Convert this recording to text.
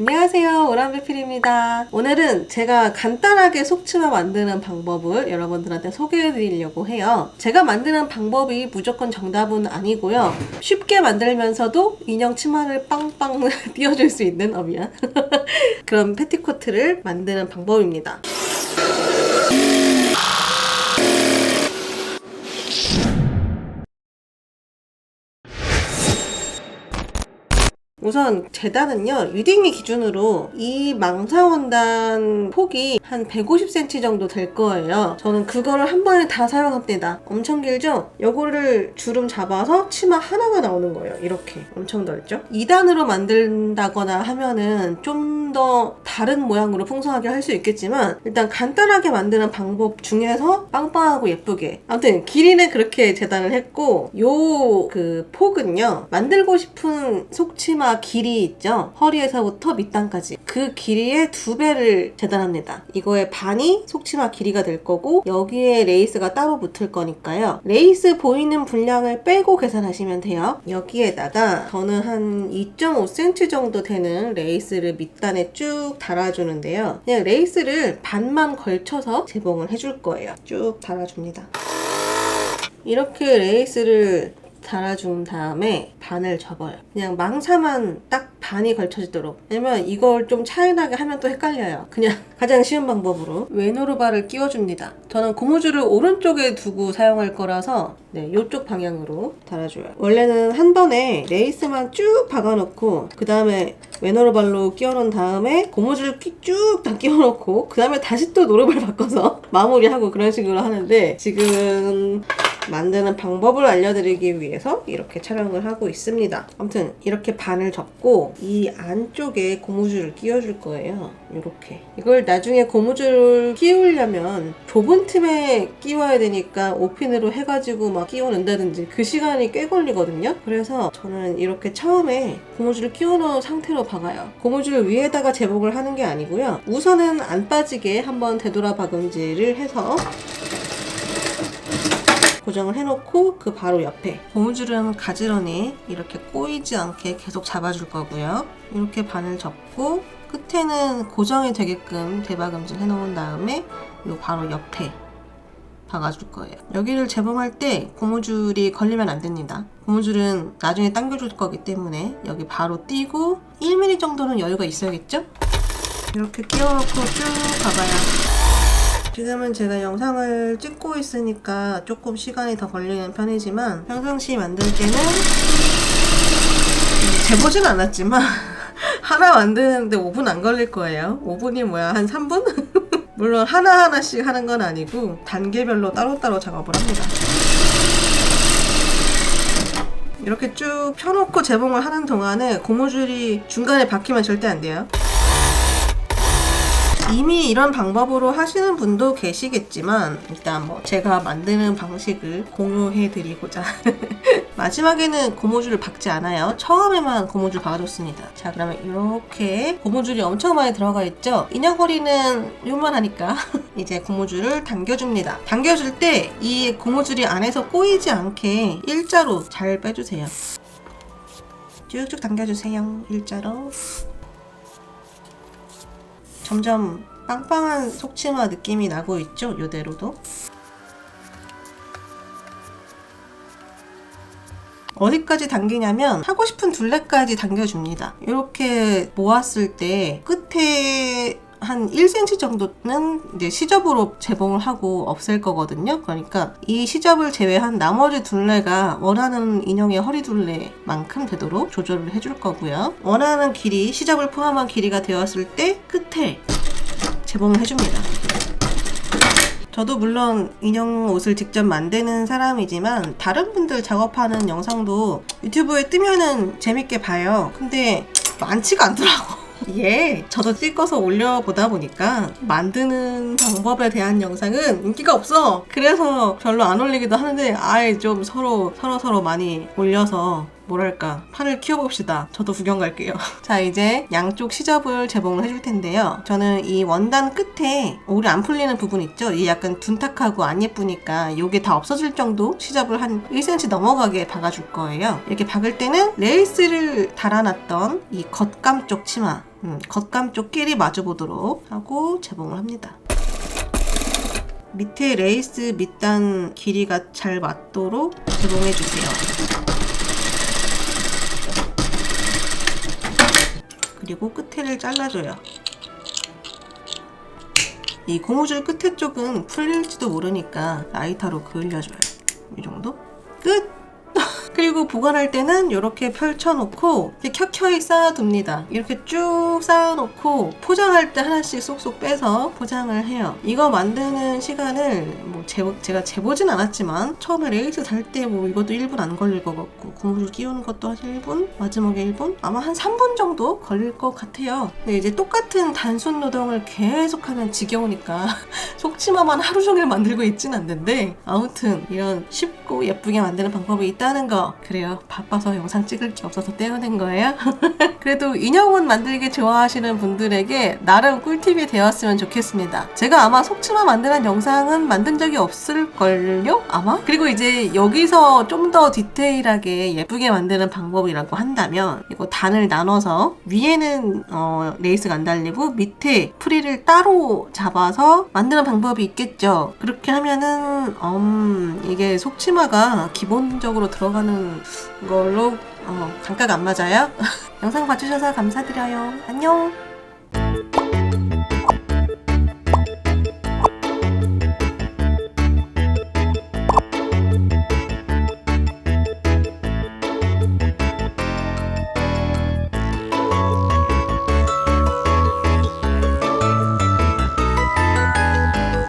안녕하세요. 오란배필입니다. 오늘은 제가 간단하게 속치마 만드는 방법을 여러분들한테 소개해 드리려고 해요. 제가 만드는 방법이 무조건 정답은 아니고요. 쉽게 만들면서도 인형 치마를 빵빵 띄워줄 수 있는 어 미안 그런 패티코트를 만드는 방법입니다 우선 재단은요 유딩이 기준으로 이 망사원단 폭이 한 150cm 정도 될 거예요. 저는 그거를 한 번에 다 사용합니다. 엄청 길죠? 요거를 주름 잡아서 치마 하나가 나오는 거예요. 이렇게. 엄청 넓죠? 2단으로 만든다거나 하면은 좀 더 다른 모양으로 풍성하게 할 수 있겠지만 일단 간단하게 만드는 방법 중에서 빵빵하고 예쁘게. 아무튼 길이는 그렇게 재단을 했고 요 그 폭은요 만들고 싶은 속치마 길이 있죠? 허리에서부터 밑단까지. 그 길이의 두 배를 재단합니다. 이거의 반이 속치마 길이가 될 거고 여기에 레이스가 따로 붙을 거니까요. 레이스 보이는 분량을 빼고 계산하시면 돼요. 여기에다가 저는 한 2.5cm 정도 되는 레이스를 밑단에 쭉 달아주는데요. 그냥 레이스를 반만 걸쳐서 재봉을 해줄 거예요. 쭉 달아줍니다. 이렇게 레이스를 달아준 다음에 반을 접어요. 그냥 망사만 딱 반이 걸쳐지도록. 왜냐면 이걸 좀 차이나게 하면 또 헷갈려요. 그냥 가장 쉬운 방법으로 웨노르바를 끼워줍니다. 저는 고무줄을 오른쪽에 두고 사용할 거라서 네, 이쪽 방향으로 달아줘요. 원래는 한 번에 레이스만 쭉 박아놓고 그 다음에 웨노르발로 끼워놓은 다음에 고무줄 쭉 다 끼워놓고 그 다음에 다시 또 노르발 바꿔서 마무리하고 그런 식으로 하는데 지금 만드는 방법을 알려드리기 위해서 이렇게 촬영을 하고 있습니다. 아무튼 이렇게 반을 접고 이 안쪽에 고무줄을 끼워줄 거예요. 이렇게 이걸 나중에 고무줄을 끼우려면 좁은 틈에 끼워야 되니까 오핀으로 해가지고 막 끼워낸다든지 그 시간이 꽤 걸리거든요. 그래서 저는 이렇게 처음에 고무줄을 끼워놓은 상태로 박아요. 고무줄 위에다가 제복을 하는 게 아니고요. 우선은 안 빠지게 한번 되돌아 박음질을 해서 고정을 해놓고 그 바로 옆에 고무줄은 가지런히 이렇게 꼬이지 않게 계속 잡아줄 거고요. 이렇게 반을 접고 끝에는 고정이 되게끔 대박음질 해놓은 다음에 이 바로 옆에 박아줄 거예요. 여기를 재봉할 때 고무줄이 걸리면 안 됩니다. 고무줄은 나중에 당겨줄 거기 때문에 여기 바로 띄고 1mm 정도는 여유가 있어야겠죠? 이렇게 끼워놓고 쭉 가봐요. 지금은 제가 영상을 찍고 있으니까 조금 시간이 더 걸리는 편이지만 평상시 만들 때는 재보진 않았지만 하나 만드는데 5분 안 걸릴 거예요. 5분이 뭐야 한 3분? 물론 하나하나씩 하는 건 아니고 단계별로 따로따로 작업을 합니다. 이렇게 쭉 펴놓고 재봉을 하는 동안에 고무줄이 중간에 박히면 절대 안 돼요. 이미 이런 방법으로 하시는 분도 계시겠지만 일단 뭐 제가 만드는 방식을 공유해 드리고자. 마지막에는 고무줄을 박지 않아요. 처음에만 고무줄 박아줬습니다. 자 그러면 이렇게 고무줄이 엄청 많이 들어가 있죠? 인형 허리는 요만하니까 이제 고무줄을 당겨줍니다. 당겨줄 때 이 고무줄이 안에서 꼬이지 않게 일자로 잘 빼주세요. 쭉쭉 당겨주세요. 일자로 점점 빵빵한 속치마 느낌이 나고 있죠? 요대로도. 어디까지 당기냐면 하고 싶은 둘레까지 당겨줍니다. 이렇게 모았을 때 끝에 한 1cm 정도는 이제 시접으로 재봉을 하고 없앨 거거든요. 그러니까 이 시접을 제외한 나머지 둘레가 원하는 인형의 허리 둘레만큼 되도록 조절을 해줄 거고요. 원하는 길이, 시접을 포함한 길이가 되었을 때 끝에 재봉을 해줍니다. 저도 물론 인형 옷을 직접 만드는 사람이지만 다른 분들 작업하는 영상도 유튜브에 뜨면은 재밌게 봐요. 근데 많지가 않더라고. 예, 저도 찍어서 올려보다 보니까 만드는 방법에 대한 영상은 인기가 없어. 그래서 별로 안 올리기도 하는데 아예 좀 서로 서로 서로 많이 올려서 뭐랄까 판을 키워봅시다. 저도 구경 갈게요. 자 이제 양쪽 시접을 재봉을 해줄 텐데요. 저는 이 원단 끝에 오래 안 풀리는 부분 있죠? 이 약간 둔탁하고 안 예쁘니까 이게 다 없어질 정도 시접을 한 1cm 넘어가게 박아줄 거예요. 이렇게 박을 때는 레이스를 달아놨던 이 겉감 쪽 치마 음, 겉감 쪽 끼리 마주 보도록 하고 재봉을 합니다. 밑에 레이스 밑단 길이가 잘 맞도록 재봉해 주세요. 그리고 끝에를 잘라줘요. 이 고무줄 끝에 쪽은 풀릴지도 모르니까 라이터로 그을려줘요. 이 정도? 끝! 그리고 보관할 때는 이렇게 펼쳐놓고 켜켜이 쌓아둡니다. 이렇게 쭉 쌓아놓고 포장할 때 하나씩 쏙쏙 빼서 포장을 해요. 이거 만드는 시간을 뭐 재, 제가 재보진 않았지만 처음에 레이스 달 때 뭐 이것도 1분 안 걸릴 것 같고 고무줄 끼우는 것도 한 1분? 마지막에 1분? 아마 한 3분 정도 걸릴 것 같아요. 근데 이제 똑같은 단순 노동을 계속하면 지겨우니까 속치마만 하루 종일 만들고 있진 않는데 아무튼 이런 쉽고 예쁘게 만드는 방법이 있다는 거 그래요. 바빠서 영상 찍을 게 없어서 떼어낸 거예요. 그래도 인형옷 만들기 좋아하시는 분들에게 나름 꿀팁이 되었으면 좋겠습니다. 제가 아마 속치마 만드는 영상은 만든 적이 없을걸요? 아마? 그리고 이제 여기서 좀 더 디테일하게 예쁘게 만드는 방법이라고 한다면 이거 단을 나눠서 위에는 어, 레이스가 안 달리고 밑에 프리를 따로 잡아서 만드는 방법이 있겠죠. 그렇게 하면은 음, 이게 속치마가 기본적으로 들어가는 걸로 어, 단가가 안 맞아요. 영상 봐주셔서 감사드려요. 안녕.